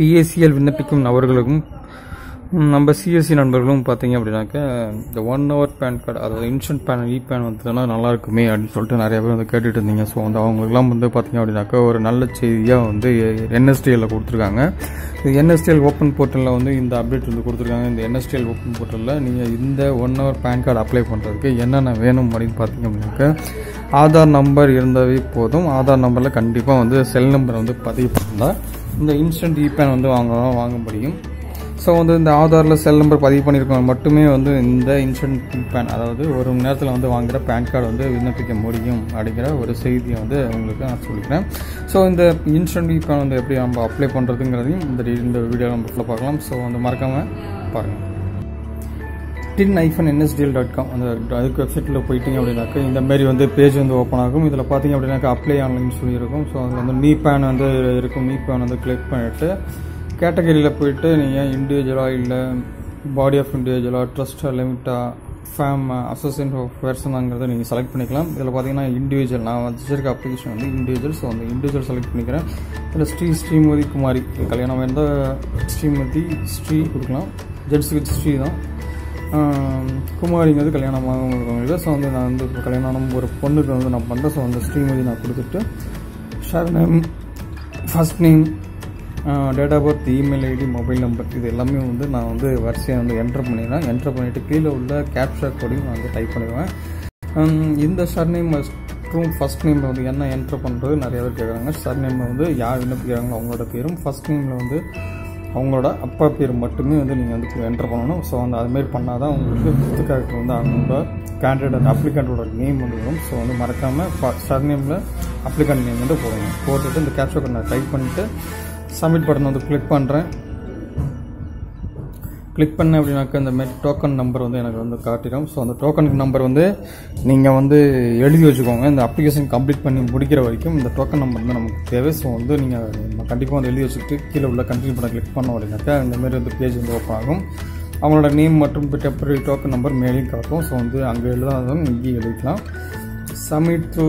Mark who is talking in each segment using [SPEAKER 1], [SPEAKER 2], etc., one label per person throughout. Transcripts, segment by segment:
[SPEAKER 1] PSCL விண்ணப்பிக்கும் நபர்களுக்கும் நம்ம சிஎஸ்சி நண்பர்களும் பார்த்தீங்க அப்படின்னாக்க இந்த ஒன் ஹவர் பேன் கார்டு அதாவது இன்சூரன்ஸ் பேன் இ பேன் வந்ததுன்னா நல்லா இருக்குமே அப்படின்னு சொல்லிட்டு நிறைய பேர் வந்து கேட்டுட்டு இருந்தீங்க. ஸோ வந்து அவங்களுக்குலாம் வந்து பார்த்தீங்க அப்படின்னாக்கா ஒரு நல்ல செய்தியாக வந்து என்எஸ்டிஎல்ல கொடுத்துருக்காங்க. இது என்எஸ்டிஎல் ஓப்பன் போர்ட்டலில் வந்து இந்த அப்டேட் வந்து கொடுத்துருக்காங்க. இந்த என்எஸ்டிஎல் ஓப்பன் போர்ட்டலில் நீங்கள் இந்த one hour PAN card apply பண்ணுறதுக்கு என்னென்ன வேணும் அப்படின்னு பார்த்தீங்க அப்படின்னாக்கா ஆதார் நம்பர் இருந்தாவே போதும். ஆதார் நம்பரில் கண்டிப்பாக வந்து செல் நம்பர் வந்து பதிவு பண்ணால் இந்த இன்ஸ்டன்ட் இபேன் பேன் வந்து வாங்கலாம் வாங்க முடியும் ஸோ வந்து இந்த ஆதாரில் செல் நம்பர் பதிவு பண்ணியிருக்கவங்க மட்டுமே வந்து இந்த இன்ஸ்டன்ட் பேன் அதாவது ஒரு மணி நேரத்தில் வந்து வாங்குகிற பேன் கார்டு வந்து விண்ணப்பிக்க முடியும் அப்படிங்கிற ஒரு செய்தியை வந்து உங்களுக்கு நான் சொல்லிக்கிறேன். ஸோ இந்த இன்ஸ்டன்ட் பேன் வந்து எப்படி நம்ம அப்ளை பண்ணுறதுங்கிறதையும் இந்த இந்த வீடியோ நம்ம ஃபுல்லாக பார்க்கலாம். ஸோ வந்து மறக்காமல் பாருங்கள் டின் ஐஃபன் என்எஸ்டிஎல் டாட் காம் அந்த அதுக்கு வெப்சைட்டில் போயிட்டீங்க அப்படின்னாக்கா இந்த மாதிரி வந்து பேஜ் வந்து ஓப்பன் ஆகும். இதில் பார்த்தீங்க அப்படின்னாக்கா அப்ளை ஆன்லைன் சொல்லி இருக்கும். ஸோ அதில் வந்து மீ பேன் வந்து இருக்கும். மீ பேன் வந்து கிளிக் பண்ணிவிட்டு கேட்டகரியில் போயிட்டு நீங்கள் இண்டிவிஜுவலாக இல்லை பாடி ஆஃப் இண்டிவிஜுவலாக ட்ரஸ்ட்டாக லிமிட்டாக ஃபேம் அசோசியன் ஆஃப் பர்சனாங்கிறத நீங்கள் செலக்ட் பண்ணிக்கலாம். இதில் பார்த்தீங்கன்னா இண்டிவிஜுவல் நான் வச்சிருக்க அப்ளிகேஷன் வந்து இண்டிவிஜுவல் ஸோ அந்த இண்டிவிஜுவல் செலக்ட் பண்ணிக்கிறேன். இதில் ஸ்ரீ ஸ்ரீமதி குமாரி கல்யாணம். இருந்தால் ஸ்ரீமதி ஸ்ரீ கொடுக்கலாம். ஜென்ஸுக்கு ஸ்ரீ தான். குமாரிங்கிறது கல்யாணம் ஆகவங்களுக்கு ஸோ வந்து நான் வந்து இப்போ கல்யாணம் ஒரு பொண்ணுக்கு வந்து நான் பண்ணுறேன் ஸோ அந்த ஸ்ரீமதி நான் கொடுத்துட்டு surname first name date of birth email ID mobile number இது எல்லாமே வந்து நான் வந்து வரிசையை வந்து என்ட்ரு பண்ணிடுறேன் என்ட்ரு பண்ணிவிட்டு கீழே உள்ள கேப்ஷா கோடையும் நான் வந்து டைப் பண்ணிடுவேன். இந்த சர் நேம் மற்றும் ஃபஸ்ட் நேமில் வந்து என்ன என்ட்ரு பண்ணுறது நிறைய பேர் கேட்குறாங்க சர் நேமில் வந்து யார் விண்ணப்பிக்கிறாங்களோ அவங்களோட பேரும் ஃபர்ஸ்ட் நேமில் வந்து அவங்களோட அப்பா பேர் மட்டுமே வந்து நீங்கள் வந்து என்டர் பண்ணணும். ஸோ வந்து அதுமாரி பண்ணால் தான் உங்களுக்கு ஃபிஃப்த் கேரக்டர் வந்து அவங்களோட கேண்டிடேட் அப்ளிகண்ட்டோட நேம் வந்து வரும். ஸோ வந்து மறக்காமல் சர் நேமில் அப்ளிகண்ட் நேம் வந்து போடுங்க. போட்டுட்டு இந்த கேப்சர் நான் டைப் பண்ணிவிட்டு சப்மிட் பட்டன் வந்து கிளிக் பண்ணுறேன் கிளிக் பண்ண அப்படின்னாக்கா இந்த மாதிரி டோக்கன் நம்பர் வந்து எனக்கு வந்து காட்டிடும். ஸோ அந்த டோக்கன் நம்பர் வந்து நீங்கள் வந்து எழுதி வச்சுக்கோங்க. இந்த அப்ளிகேஷன் கம்ப்ளீட் பண்ணி முடிக்கிற வரைக்கும் இந்த டோக்கன் நம்பர் வந்து நமக்கு தேவை. ஸோ வந்து நீங்கள் கண்டிப்பாக வந்து எழுதி வச்சுட்டு கீழே உள்ள கண்டினியூ பண்ண கிளிக் பண்ணோம் அப்படின்னாக்கா இந்தமாரி வந்து பேஜ் வந்து ஓப்பன் ஆகும். அவங்களோட நேம் மற்றும் டெம்பரரி டோக்கன் நம்பர் மேலேயும் காட்டும். ஸோ வந்து அங்கே எழுதாதவங்க இங்கேயும் எழுதிக்கலாம். Submit through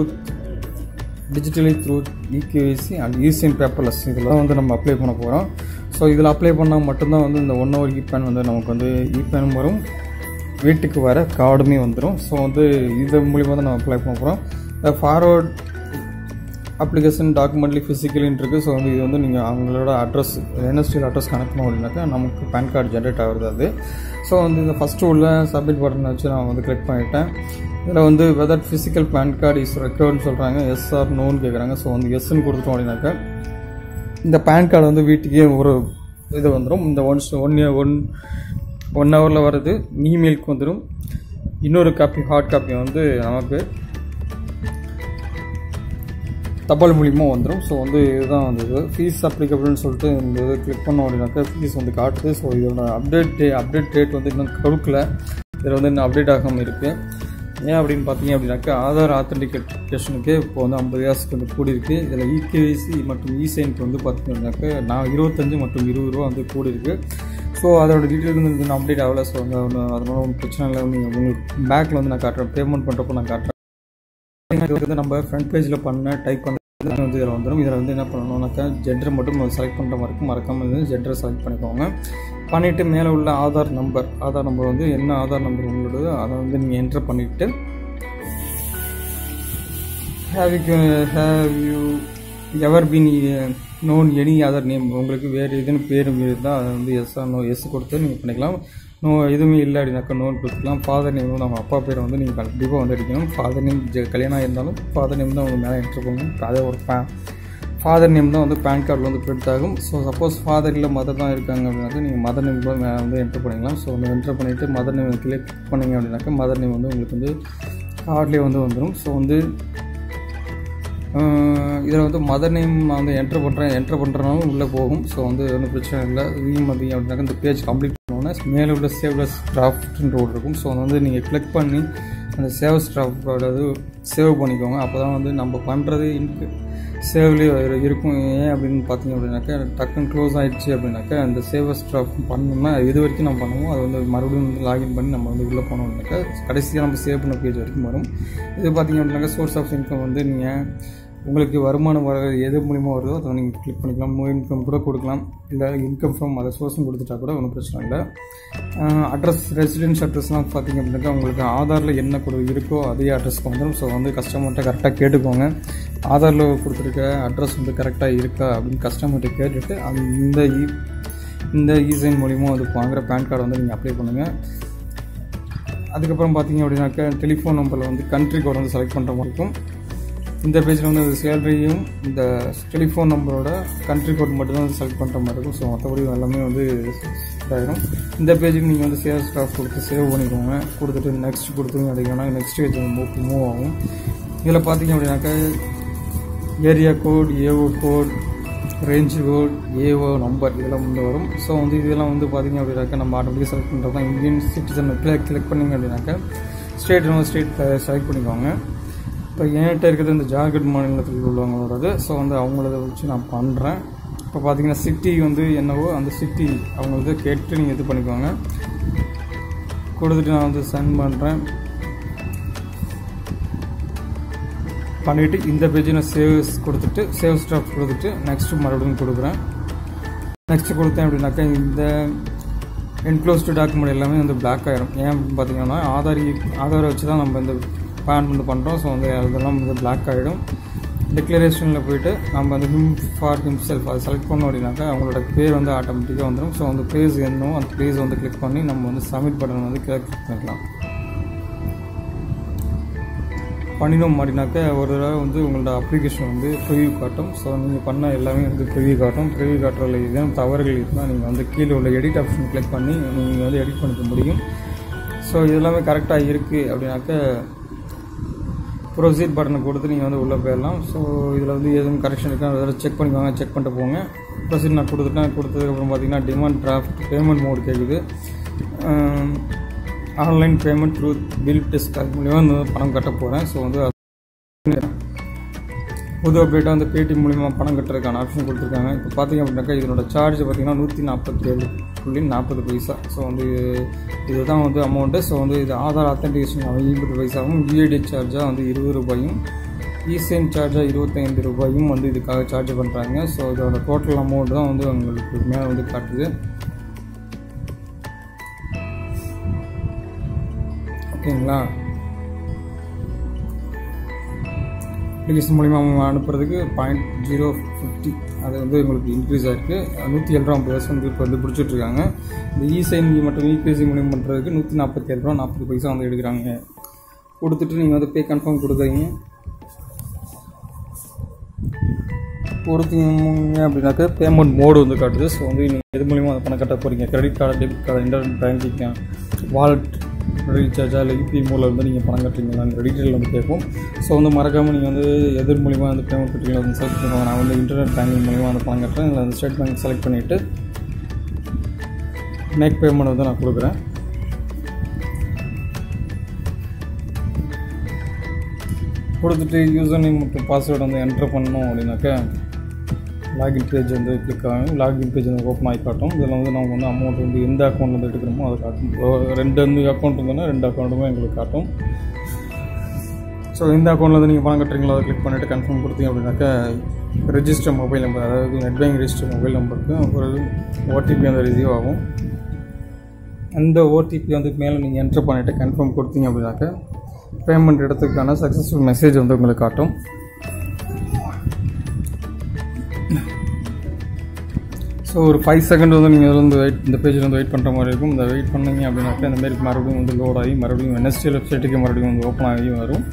[SPEAKER 1] digitally through e KYC and e sign paperless இதெல்லாம் வந்து நம்ம அப்ளை பண்ண போகிறோம் ஸோ இதில் அப்ளை பண்ணால் மட்டும்தான் வந்து இந்த ஒன் ஹவர் இபேன் வந்து நமக்கு வந்து இபேனும் வரும். வீட்டுக்கு வர கார்டுமே வந்துடும் ஸோ வந்து இது மூலிமா தான் நம்ம அப்ளை பண்ண போகிறோம் ஃபார்வர்ட் அப்ளிகேஷன் டாக்குமெண்ட்லி ஃபிசிக்கலின்னு இருக்குது ஸோ வந்து இது வந்து நீங்கள் அவங்களோட அட்ரஸ் என்எஸ்டியில் அட்ரஸ் கனெக்ட் பண்ணோம் அப்படின்னாக்கா நமக்கு பேன் கார்டு ஜென்ரேட் ஆகுது அது. ஸோ வந்து இந்த ஃபஸ்ட்டு உள்ள சப்மிட் பட்டனை வச்சு நான் வந்து கிளிக் பண்ணிட்டேன். இதில் வந்து whether physical PAN card is ரெக்கவர்ட்னு சொல்கிறாங்க எஸ் ஆர் நோன்னு கேட்குறாங்க ஸோ வந்து எஸ்ன்னு கொடுத்துட்டோம் அப்படின்னாக்கா இந்த பேன் கார்டு வந்து வீட்டுக்கே ஒரு இது வந்துடும் இந்த once one year one one ஹவரில் வர்றது இமெயிலுக்கு வந்துடும் இன்னொரு காப்பி ஹார்ட் காப்பி வந்து நமக்கு தபால் மூலிமா வந்துடும் ஸோ வந்து இதுதான் வந்தது ஃபீஸ் அப்ளிகபிள்னு சொல்லிட்டு இந்த இது கிளிக் பண்ணோம் அப்படின்னாக்கா ஃபீஸ் வந்து காட்டுது. ஸோ இதோட அப்டேட் டே அப்டேட் டேட் வந்து இன்னும் கொடுக்கல. இதில் வந்து இன்னும் அப்டேட் ஆகாமல் இருக்குது ஏன் அப்படின்னு பார்த்தீங்க அப்படின்னாக்கா ஆதார் ஆத்தன்டிகேஷனுக்கு இப்போ வந்து ஐம்பது காசுக்கு வந்து கூடியிருக்கு. இதில் இகேசி மற்றும் இசைனுக்கு வந்து பார்த்தீங்க அப்படின்னாக்கா நான் இருபத்தஞ்சு மற்றும் இருபது ரூபா வந்து கூடியிருக்கு. ஸோ அதோட டீட்டெயில் வந்து நான் அப்டேட் ஆகலை. ஸோ வந்து ஒன்றும் அதனால ஒன்றும் பிரச்சனை இல்லை. நீங்கள் உங்களுக்கு பேக்கில் வந்து நான் காட்டுறேன். பேமெண்ட் பண்ணுறப்போ நான் காட்டுறேன். வந்து நம்ம ஃப்ரண்ட் பேஜில் பண்ண டைப் பண்ண வந்து இதில் வந்துடும் இதில் வந்து என்ன பண்ணணும்னாக்கா ஜெண்டர் மட்டும் செலக்ட் பண்ணுற மாதிரி இருக்கும். மறக்காமல் வந்து ஜெண்டரை செலக்ட் பண்ணிக்கோங்க. பண்ணிவிட்டு மேலே உள்ள ஆதார் நம்பர் ஆதார் நம்பர் வந்து என்ன ஆதார் நம்பர் உங்களோட அதை வந்து நீங்கள் என்டர் பண்ணிவிட்டு have you have you ever been known any other name உங்களுக்கு வேறு எதுன்னு பேர் இருந்தால் அதை வந்து எஸ் நோ எஸ் கொடுத்து நீங்கள் பண்ணிக்கலாம். நோ எதுவுமே இல்லை அப்படின்னாக்கா நோன் கொடுத்துக்கலாம் ஃபாதர் நேம் நம்ம அப்பா பேரை வந்து நீங்கள் கண்டிப்பாக வந்து அடிக்கணும் ஃபாதர் நேம் கல்யாணம் இருந்தாலும் ஃபாதர் நேம் தான் அவங்க மேலே என்ட்ரு பண்ணணும் அதே ஒரு பே ஃபாதர் நேம் தான் வந்து பேன் கார்டில் வந்து பிரிண்ட் ஆகும். ஸோ சப்போஸ் ஃபாதர் இல்லை மதர் தான் இருக்காங்க அப்படின்னாக்கா நீங்கள் மதர் நேம் கூட மேலே வந்து என்ட்ரு பண்ணிக்கலாம். ஸோ வந்து என்ட்ரு பண்ணிவிட்டு மதர் நேம் கிளிக் பண்ணீங்க அப்படின்னாக்கா மதர் நேம் வந்து உங்களுக்கு வந்து கார்ட்லேயே வந்து வந்துடும் ஸோ வந்து இதில் வந்து மதர் நேம் நான் வந்து என்ட்ரு பண்ணுறேன் என்ட்ரு பண்ணுறனாலும் உள்ளே போகும். ஸோ வந்து ஒன்றும் பிரச்சனை இல்லை. வீமதி அப்படின்னாக்கா இந்த பேஜ் கம்ப்ளீட் பண்ணோன்னே மேலே உள்ள சேவ்லெஸ் டிராஃப்ட்ன்ற ஒரு இருக்கும். ஸோ வந்து நீங்கள் கிளிக் பண்ணி அந்த சேவ் ஸ்டாஃபோட இது சேவ் பண்ணிக்கோங்க. அப்போ தான் வந்து நம்ம பண்ணுறது இன்க்கு சேவ்லேயே இருக்கும். ஏன் அப்படின்னு பார்த்தீங்க அப்படின்னாக்கா டக்குன்னு க்ளோஸ் ஆகிடுச்சு அப்படின்னாக்கா அந்த சேவ் ஸ்டாஃப் பண்ணோம்னா இது வரைக்கும் நம்ம பண்ணுவோம். அது வந்து மறுபடியும் வந்து லாகின் பண்ணி நம்ம வந்து உள்ளே போனோம் அப்படின்னாக்கா கடைசியாக நம்ம சேவ் பண்ண பேஜ் வரைக்கும் வரும். இது பார்த்தீங்க அப்படின்னாக்கா சோர்ஸ் ஆஃப் இன்கம் வந்து நீங்கள் உங்களுக்கு வருமானம் வர எது மூலிமா வருதோ அதை நீங்கள் கிளிக் பண்ணிக்கலாம். நோ இன்கம் கூட கொடுக்கலாம். இல்லை இன்கம் ஃப்ரம் அதை சோர்ஸும் கொடுத்துட்டா கூட ஒன்றும் பிரச்சனை இல்லை. அட்ரஸ் ரெசிடென்ஸ் அட்ரஸ்லாம் பார்த்தீங்க அப்படின்னாக்கா உங்களுக்கு ஆதாரில் என்ன கொடு இருக்கோ அதே அட்ரஸ்க்கு வந்துடும் ஸோ வந்து கஸ்டமர்கிட்ட கரெக்டாக கேட்டுக்கோங்க. ஆதாரில் கொடுத்துருக்க அட்ரஸ் வந்து கரெக்டாக இருக்கா அப்படின்னு கஸ்டமர்கிட்ட கேட்டுட்டு அந்த இ இந்த e, இசைன் மூலிமா வந்து வாங்குகிற பேன் கார்டு வந்து நீங்கள் அப்ளை பண்ணுங்கள் அதுக்கப்புறம் பார்த்தீங்க அப்படின்னாக்கா டெலிஃபோன் நம்பரில் வந்து கண்ட்ரி கோட் வந்து செலக்ட் பண்ணுற மாதிரி இருக்கும். இந்த பேஜில் வந்து அது சேலரியும் இந்த டெலிஃபோன் நம்பரோட கண்ட்ரி கோட் மட்டும்தான் செலக்ட் பண்ணுற மாதிரி இருக்கும். ஸோ மற்றபடி எல்லாமே வந்து இதாகிடும் இந்த பேஜுக்கு நீங்கள் வந்து சேல்ஸ் ஸ்டாஃப் கொடுத்து சேவ் பண்ணிக்கோங்க. கொடுத்துட்டு நெக்ஸ்ட் கொடுத்துருங்க அப்படிங்கன்னா நெக்ஸ்ட் பேஜ் மூவ் மூவ் ஆகும். இதில் பார்த்தீங்க அப்படின்னாக்கா area code AO code range code AO number இதெல்லாம் வந்து வரும். ஸோ வந்து இதெல்லாம் வந்து பார்த்தீங்க அப்படின்னாக்கா நம்ம ஆட்டோமேட்டிக்காக செலக்ட் பண்ணுறது தான் இந்தியன் சிட்டிசன் கிளிக் கிளிக் பண்ணிங்க அப்படின்னாக்கா ஸ்டேட் ஸ்டேட் செலக்ட் பண்ணிக்கோங்க. இப்போ என்கிட்ட இருக்கிறது இந்த ஜார்க்கண்ட் மாநிலத்தில் உள்ளவங்களோடது ஸோ வந்து அவங்களத வச்சு நான் பண்ணுறேன் இப்போ பார்த்தீங்கன்னா சிட்டி வந்து என்னவோ அந்த சிட்டி அவங்களது கேட்டு நீங்கள் இது பண்ணிக்கோங்க. கொடுத்துட்டு நான் வந்து சென்ட் பண்ணுறேன் பண்ணிவிட்டு இந்த பேஜை நான் சேவ்ஸ் கொடுத்துட்டு சேவ் ஸ்டாஃப் கொடுத்துட்டு நெக்ஸ்ட்டு மறுபடியும் கொடுக்குறேன். நெக்ஸ்ட்டு கொடுத்தேன் அப்படின்னாக்கா இந்த என்க்ளோஸ்டு டாக்குமெண்ட் எல்லாமே வந்து பிளாக் ஆகிரும் ஏன் பார்த்தீங்கன்னா ஆதார் ஆதாரை வச்சு தான் நம்ம இந்த பேன் வந்து பண்ணுறோம் ஸோ வந்து அதெல்லாம் வந்து பிளாக் ஆகிடும் டிக்ளரேஷனில் போயிட்டு நம்ம வந்து ஹிம் ஃபார் ஹிம் செல்ஃப் அதை செலக்ட் பண்ணோம் அப்படின்னாக்கா அவங்களோட பேர் வந்து ஆட்டோமேட்டிக்காக வந்துடும் ஸோ அந்த ப்ளேஸ் என்னோ அந்த ப்ளேஸ் வந்து கிளிக் பண்ணி நம்ம வந்து சப்மிட் பட்டன் வந்து கிளிக் பண்ணிக்கலாம் பண்ணினோம் அப்படின்னாக்கா ஒரு தடவை வந்து உங்களோட அப்ளிகேஷன் வந்து ப்ரிவியூ காட்டும். ஸோ நீங்கள் பண்ண எல்லாமே வந்து ப்ரிவியூ காட்டும். ப்ரிவியூ காட்டுறதுல இதுதான் தவறுகள் இருந்தால் நீங்கள் வந்து கீழே உள்ள எடிட் ஆப்ஷன் கிளிக் பண்ணி நீங்கள் வந்து எடிட் பண்ணிக்க முடியும். ஸோ இது எல்லாமே கரெக்டாக இருக்குது அப்படின்னாக்கா ப்ரொசீட் பட்டனை கொடுத்து நீங்கள் வந்து உள்ளே போயிடலாம். ஸோ இதில் வந்து எதுவும் கரெக்ஷன் இருக்கா? அதை செக் பண்ணிக்கோங்க செக் பண்ணிட்டு போங்க. ப்ரொசீட் நான் கொடுத்துட்டேன். கொடுத்ததுக்கப்புறம் பார்த்தீங்கன்னா டிமாண்ட் டிராஃப்ட் பேமெண்ட் மோடு கேட்குது online payment through BillDesk அது மூலியமாக வந்து பணம் கட்ட போகிறேன் ஸோ வந்து புது அப்டேட்டாக வந்து பேடிஎம் மூலிமா பணம் கட்டுறதுக்கான ஆப்ஷன் கொடுத்துருக்காங்க. இப்போ பார்த்தீங்க அப்படின்னாக்கா இதனோட சார்ஜ் பார்த்தீங்கன்னா நூற்றி நாற்பத்தி ஏழு புள்ளி நாற்பது பைசா. ஸோ வந்து இதுதான் வந்து அமௌண்ட்டு ஸோ வந்து இது ஆதார் அத்தன்டிகேஷன் ஐம்பது பைசாவும் யூஐடி சார்ஜாக வந்து இருபது ரூபாயும் இசேம் சார்ஜாக இருபத்தைந்து ரூபாயும் வந்து இதுக்காக சார்ஜ் பண்ணுறாங்க ஸோ இதோட டோட்டல் அமௌண்ட் தான் வந்து உங்களுக்கு மேலே வந்து காட்டுது. ஓகேங்களா அப்ளிகேஷன் மூலிமா அனுப்புறதுக்கு பாயிண்ட் ஜீரோ ஃபிஃப்டி அது வந்து உங்களுக்கு இன்க்ரீஸ் ஆகிருக்கு நூற்றி ஏழு ரூபா ஐம்பது பர்சன்ட் இப்போ வந்து பிடிச்சிட்ருக்காங்க. இந்த இசைன் மற்றும் இபிஎஸ்சி மூலியம் பண்ணுறதுக்கு நூற்றி நாற்பத்தி ஏழு ரூபா நாற்பது பைசா வந்து எடுக்கிறாங்க. கொடுத்துட்டு நீங்கள் வந்து பே கன்ஃபார்ம் கொடுக்குறீங்க. கொடுத்தீங்க அப்படின்னாக்கா பேமெண்ட் மோடு வந்து காட்டுது. ஸோ வந்து நீங்கள் எது மூலியமாக அதை பணம் கட்ட போகிறீங்க credit card debit card internet banking wallet ரீசார்ஜாக இல்லை யூபிஐ மூலம் வந்து நீங்கள் பணம் கட்டுறீங்களாங்கிற டீட்டெயில் வந்து கேட்கும் ஸோ வந்து மறக்காமல் நீங்கள் வந்து எதிர் மூலிமா வந்து பேமெண்ட் கட்டுறீங்களா வந்து செலக்ட் பண்ணுவாங்க நான் வந்து இன்டர்நெட் பேங்கிங் மூலிமா வந்து பணம் கட்டுறேன். இல்லை அந்த ஸ்டேட் பேங்க் செலக்ட் பண்ணிவிட்டு மேக் பேமெண்ட் வந்து நான் கொடுக்குறேன். கொடுத்துட்டு யூசர் நேம் மற்றும் பாஸ்வேர்டு வந்து என்டர் பண்ணணும் அப்படின்னாக்கா லாகின் பேஜ் வந்து கிளிக் ஆகும் லாகின் பேஜ் வந்து ஓப்பன் ஆகி காட்டும் இதில் வந்து நம்ம வந்து அமௌண்ட் வந்து எந்த அக்கௌண்ட் வந்து எடுக்கிறோமோ அதை காட்டும். ரெண்டு வந்து அக்கௌண்ட் இருந்தோன்னா ரெண்டு அக்கௌண்ட்டுமே எங்களுக்கு காட்டும். ஸோ இந்த அக்கௌண்ட்டில் வந்து நீங்கள் பணம் கட்டுறீங்களோ? அதை கிளிக் பண்ணிவிட்டு கன்ஃபார்ம் கொடுத்தீங்க அப்படின்னாக்கா ரெஜிஸ்டர் மொபைல் நம்பர் அதாவது நெட் பேங்க் ரெஜிஸ்டர் மொபைல் நம்பருக்கு ஒரு ஓடிபி வந்து ரிசீவ் ஆகும். அந்த ஓடிபி வந்து மேலே நீங்கள் என்ட்ரு பண்ணிவிட்டு கன்ஃபார்ம் கொடுத்தீங்க அப்படின்னாக்கா பேமெண்ட் இடத்துக்கான சக்ஸஸ்ஃபுல் மெசேஜ் வந்து உங்களுக்கு காட்டும். ஸோ ஒரு ஃபைவ் செகண்ட் வந்து நீங்கள் வந்து வெயிட் இந்த பேஜில் வந்து வெயிட் பண்ணுற மாதிரி இருக்கும். இந்த வெயிட் பண்ணீங்க அப்படின்னாக்கா இந்த மாதிரி மறுபடியும் வந்து லோட் ஆகி மறுபடியும் என்எஸ்டி வெப்சைட்டுக்கு மறுபடியும் வந்து ஓப்பன் ஆகி வரும்.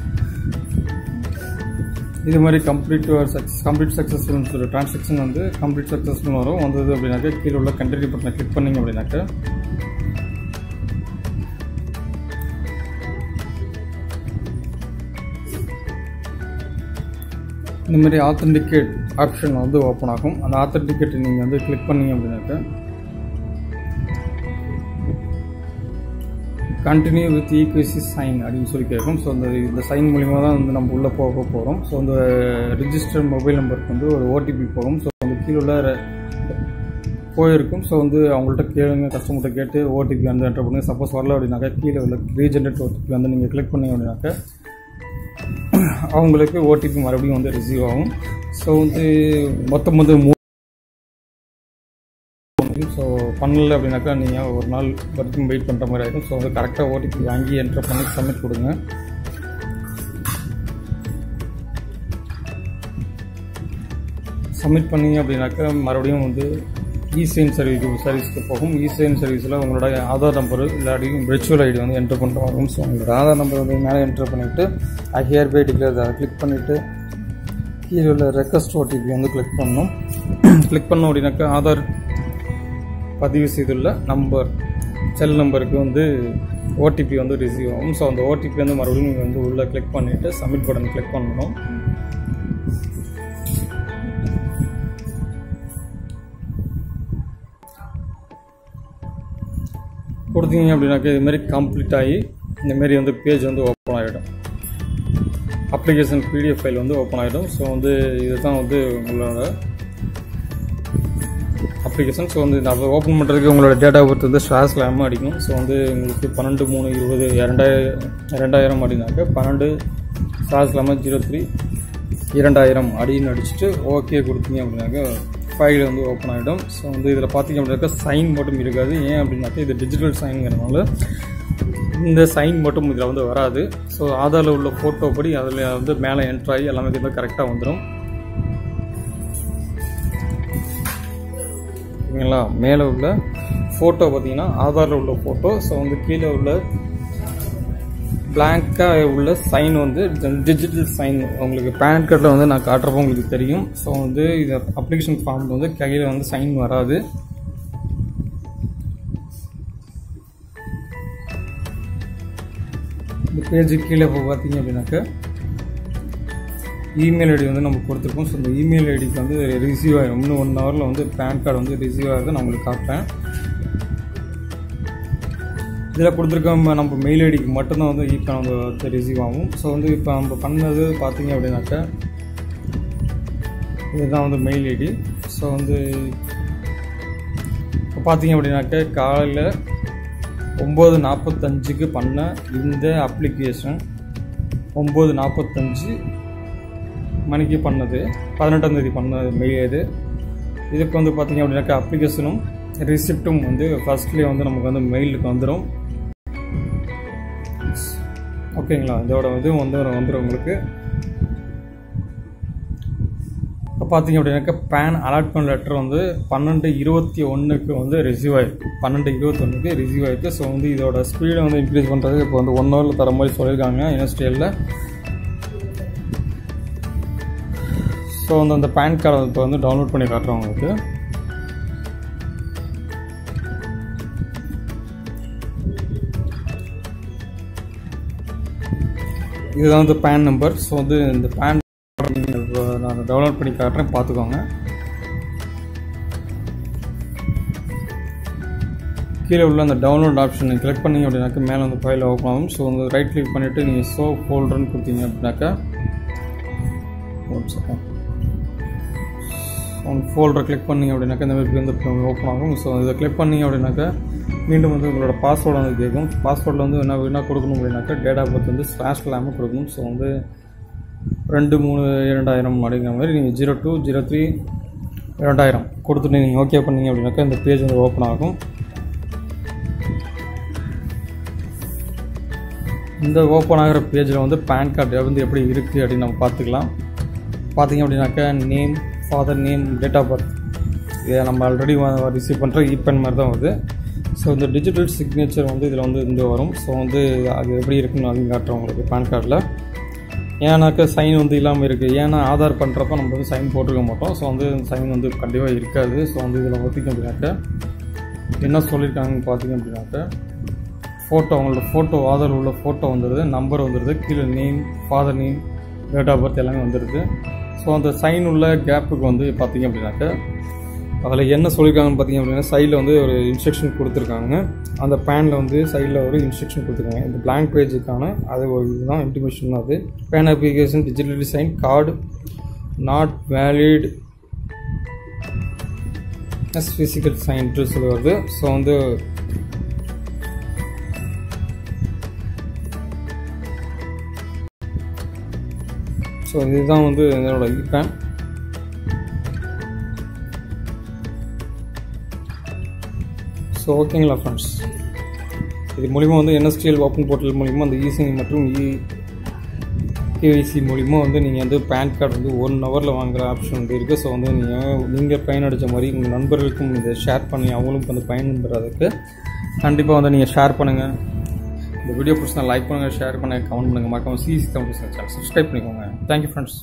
[SPEAKER 1] இது மாதிரி கம்ப்ளீட் சக்ஸ் கம்ப்ளீட் சக்ஸஸ்ஃபுல்னு சொல்லி ட்ரான்சாக்ஷன் வந்து கம்ப்ளீட் சக்ஸஸ்ஃபுல் வரும். வந்தது அப்படின்னாக்கா கீழே உள்ள கண்டினியூ பட்டனை கிளிக் பண்ணீங்க அப்படின்னாக்கா இந்த மாதிரி ஆத்தென்டிகேட் ஆப்ஷன் வந்து ஓப்பன் ஆகும். அந்த ஆத்தென்டிகேட் நீங்கள் வந்து கிளிக் பண்ணீங்க அப்படின்னாக்க கண்டினியூ வித் ஈக்விசி சைன் அப்படின்னு சொல்லி கேட்கும். ஸோ அந்த இந்த சைன் மூலிமா தான் வந்து நம்ம உள்ளே போக போகிறோம் ஸோ அந்த ரிஜிஸ்டர் மொபைல் நம்பருக்கு வந்து ஒரு ஓடிபி போகும். ஸோ அந்த கீழே உள்ள போயிருக்கும். ஸோ வந்து அவங்கள்ட்ட கேளுங்க கஸ்டமர்கிட்ட கேட்டு ஓடிபி வந்து என்டர் பண்ணுங்க. சப்போஸ் வரல அப்படின்னாக்கா கீழே உள்ள ரீஜென்ரேட் ஓடிபி வந்து நீங்கள் கிளிக் பண்ணி அப்படின்னாக்கா அவங்களுக்கு ஓடிபி மறுபடியும் வந்து ரிசீவ் ஆகும். ஸோ வந்து மொத்தம் வந்து மூ ஸோ பண்ணல அப்படின்னாக்கா நீங்கள் ஒரு நாள் வரைக்கும் வெயிட் பண்ணுற மாதிரி ஆகிடும் ஸோ வந்து கரெக்டாக ஓடிபி வாங்கி என்ட்ரு பண்ணி சப்மிட் கொடுங்க. சப்மிட் பண்ணீங்க அப்படின்னாக்கா மறுபடியும் வந்து இசைன் சர்வீஸ் சர்வீஸ்க்கு போகும். இசைன் சர்வீஸில் உங்களோட ஆதார் நம்பர் இல்லாட்டி விர்ச்சுவல் ஐடி வந்து என்ட்ரு பண்ணுற வரும் ஸோ உங்களோட ஆதார் நம்பர் வந்து மேலே என்ட்ரு பண்ணிவிட்டு ஐ ஹியர் பை டிக்ளேர் அதை கிளிக் பண்ணிவிட்டு கீழே உள்ள ரெக்வஸ்ட் ஓடிபி வந்து கிளிக் பண்ணணும். கிளிக் பண்ணோம் அப்படின்னாக்கா ஆதார் பதிவு செய்துள்ள நம்பர் செல் நம்பருக்கு வந்து ஓடிபி வந்து ரிசீவ் ஆகும். ஸோ அந்த ஓடிபி வந்து மறுபடியும் நீங்கள் வந்து உள்ளே கிளிக் பண்ணிவிட்டு சப்மிட் பட்டன் கிளிக் பண்ணணும். கொடுத்தீங்க அப்படின்னாக்கா இதுமாரி கம்ப்ளீட் ஆகி இந்தமாரி வந்து பேஜ் வந்து ஓப்பன் ஆகிடும் அப்ளிகேஷன் பிடிஎஃப் ஃபைல் வந்து ஓப்பன் ஆகிடும் ஸோ வந்து இதுதான் வந்து உங்களோட அப்ளிகேஷன் ஸோ வந்து இந்த ஓப்பன் பண்ணுறதுக்கு உங்களோட டேட்டா பர்த் வந்து ஸ்லாஷ் லேமாக அடிக்கும் ஸோ வந்து உங்களுக்கு பன்னெண்டு மூணு இருபது இரண்டாயிரம் ரெண்டாயிரம் அப்படின்னாக்க பன்னெண்டு ஸ்லாஷ் லேமாக ஜீரோ த்ரீ இரண்டாயிரம் அப்படின்னு அடிச்சுட்டு ஓகே கொடுத்தீங்க அப்படின்னாக்க ஃபைல் வந்து ஓப்பன் ஆகிடும் ஸோ வந்து இதில் பார்த்தீங்க அப்படின்னாக்கா சைன் மட்டும் இருக்காது. ஏன் அப்படின்னாக்கா இது டிஜிட்டல் சைனுங்கிறதுனால இந்த சைன் மட்டும் இதில் வந்து வராது. ஸோ ஆதாரில் உள்ள ஃபோட்டோ படி அதில் வந்து மேலே என்ட்ராகி எல்லாமே எல்லாமே இதுமாதிரி கரெக்டாக வந்துடும் ஓகேங்களா மேலே உள்ள ஃபோட்டோ பார்த்தீங்கன்னா ஆதாரில் உள்ள ஃபோட்டோ ஸோ வந்து கீழே உள்ள பிளாங்காக உள்ள சைன் வந்து டிஜிட்டல் சைன் உங்களுக்கு பேன் கார்டில் வந்து நான் காட்டுறப்போ உங்களுக்கு தெரியும். ஸோ வந்து இது அப்ளிகேஷன் ஃபார்ம் வந்து கையில் வந்து சைன் வராது. பேஜு கீழே இப்போ பார்த்தீங்க அப்படின்னாக்க இமெயில் ஐடி வந்து நம்ம கொடுத்துருக்கோம். ஸோ இந்த இமெயில் ஐடிக்கு வந்து ரிசீவ் ஆகிடும் இன்னும் ஒன் ஹவரில் வந்து பேன் கார்டு வந்து ரிசீவ் ஆகுது. நான் உங்களுக்கு காட்டுறேன். இதில் கொடுத்துருக்க நம்ம மெயில் ஐடிக்கு மட்டும்தான் வந்து இப்போ நம்ம ரிசீவ் ஆகும். ஸோ வந்து இப்போ நம்ம பண்ணது பார்த்தீங்க அப்படின்னாக்கா இதுதான் வந்து மெயில் ஐடி. ஸோ வந்து இப்போ பார்த்தீங்க அப்படின்னாக்கா காலையில் ஒம்பது நாற்பத்தஞ்சுக்கு பண்ண இந்த அப்ளிகேஷன் ஒம்பது நாற்பத்தஞ்சு மணிக்கு பண்ணது பதினெட்டாம் தேதி பண்ணது மெயில் இது. இதுக்கு வந்து பார்த்திங்க அப்படின்னாக்கா அப்ளிகேஷனும் ரிசிப்ட்டும் வந்து ஃபஸ்ட்லேயே வந்து நமக்கு வந்து மெயிலுக்கு வந்துடும் ஓகேங்களா? இதோட இது வந்து வந்துடும் உங்களுக்கு. பார்த்தீங்க அப்படின்னாக்க பேன் அலாட்மெண்ட் லெட்டர் வந்து பன்னெண்டு இருபத்தி ஒன்றுக்கு வந்து ரிசீவ் ஆயிருக்கு. பன்னெண்டு இருபத்தொன்றுக்கு ரிசீவ் ஆயிருக்கு. ஸோ வந்து இதோட ஸ்பீடை வந்து இன்க்ரீஸ் பண்ணுறது இப்போ வந்து ஒன் ஹவரில் தர மாதிரி சொல்லியிருக்காங்க. யூனிவர்சிட்டியில் ஸோ வந்து அந்த பேன் கார்டை இப்போ வந்து டவுன்லோட் பண்ணி காட்டுறோம் உங்களுக்கு. இதுதான் வந்து பேன் நம்பர் ஸோ வந்து இந்த பேன் நான் டவுன்லோட் பண்ணி காட்டுறேன் பார்த்துக்கோங்க. கீழே உள்ள அந்த டவுன்லோட் ஆப்ஷனை கிளிக் பண்ணிங்க அப்படின்னாக்கா மேலே வந்து ஃபைல் ஓப்பன் ஆகும். ஸோ வந்து ரைட் கிளிக் பண்ணிவிட்டு நீங்கள் ஸோ ஃபோல்டர்னு கொடுத்தீங்க அப்படின்னாக்கா ஒன் ஃபோல்டரை கிளிக் பண்ணிங்க அப்படின்னாக்கா இந்த மாதிரி வந்து ஓப்பன் ஆகும். ஸோ இதை கிளிக் பண்ணிங்க அப்படின்னாக்கா மீண்டும் வந்து உங்களோட பாஸ்வேர்டு வந்து கேட்கும். பாஸ்வேர்டில் வந்து என்ன என்ன கொடுக்கணும் அப்படின்னாக்கா டேட் ஆஃப் பர்த் வந்து ஸ்லாஷ் இல்லாமல் கொடுக்கணும். ஸோ வந்து ரெண்டு மூணு இரண்டாயிரம் அப்படிங்கிற மாதிரி நீங்கள் ஜீரோ டூ ஜீரோ த்ரீ இரண்டாயிரம் கொடுத்துட்டு நீங்கள் ஓகே பண்ணீங்க அப்படின்னாக்கா இந்த பேஜ் வந்து ஓப்பன் ஆகும். இந்த ஓப்பன் ஆகிற பேஜில் வந்து பேன் கார்டு வந்து எப்படி இருக்குது அப்படின்னு நம்ம பார்த்துக்கலாம். பார்த்தீங்க அப்படின்னாக்கா name father name date of birth இதை நம்ம ஆல்ரெடி ரிசீவ் பண்ணுற இபென் மாதிரி தான் வருது. ஸோ இந்த டிஜிட்டல் சிக்னேச்சர் வந்து இதில் வந்து இந்த வரும். ஸோ வந்து அது எப்படி இருக்குன்னு அதையும் காட்டுறோம் உங்களுக்கு பேன் கார்டில் ஏன்னாக்கா சைன் வந்து இல்லாமல் இருக்குது ஏன்னா ஆதார் பண்ணுறப்ப நம்ம வந்து சைன் போட்டிருக்க மாட்டோம். ஸோ வந்து சைன் வந்து கண்டிப்பாக இருக்காது. ஸோ வந்து இதில் பார்த்திங்க அப்படின்னாக்கா என்ன சொல்லியிருக்காங்கன்னு பார்த்திங்க அப்படின்னாக்க ஃபோட்டோ அவங்களோட ஃபோட்டோ ஆதார் உள்ள ஃபோட்டோ வந்துடுது நம்பர் வந்துடுது கீழே name father name date of birth எல்லாமே வந்துடுது ஸோ அந்த சைன் உள்ள கேப்புக்கு வந்து பார்த்திங்க அப்படின்னாக்க அதில் என்ன சொல்லியிருக்காங்கன்னு பார்த்தீங்க அப்படின்னா சைடில் வந்து ஒரு இன்ஸ்ட்ரக்ஷன் கொடுத்துருக்காங்க. அந்த பேனில் வந்து சைடில் ஒரு இன்ஸ்ட்ரக்ஷன் கொடுத்துருக்காங்க. இந்த பிளாங்க் பேஜுக்கான அது ஒரு இதுதான் இன்டிமேஷன் அது. PAN application digital sign card not valid as physical சைன்ட்டு சொல்லி வருது ஸோ வந்து ஸோ இதுதான் வந்து என்னோட பேன் ஸோ ஓகேங்களா ஃப்ரெண்ட்ஸ் இது மூலிமா வந்து என்எஸ்டிஎல் ஓப்பன் போர்ட்டல் மூலிமா அந்த இசிங் மற்றும் e- இ கேவிசி மூலிமா வந்து நீங்கள் வந்து பேன் கார்டு வந்து ஒன் ஹவரில் வாங்குற ஆப்ஷன் வந்து இருக்குது ஸோ வந்து நீங்கள் நீங்கள் பயனடைஞ்ச மாதிரி உங்கள் நண்பர்களுக்கும் இதை ஷேர் பண்ணி அவங்களும் வந்து பயன்பெறதுக்கு கண்டிப்பாக வந்து நீங்கள் ஷேர் பண்ணுங்கள் இந்த வீடியோ பிடிச்சா லைக் பண்ணுங்கள் ஷேர் பண்ணுங்கள் கமெண்ட் பண்ணுங்கள் மறக்காமல் சிசி தமிழ் சேனல் சப்ஸ்கிரைப் பண்ணிக்கோங்க தேங்க்யூ ஃப்ரெண்ட்ஸ்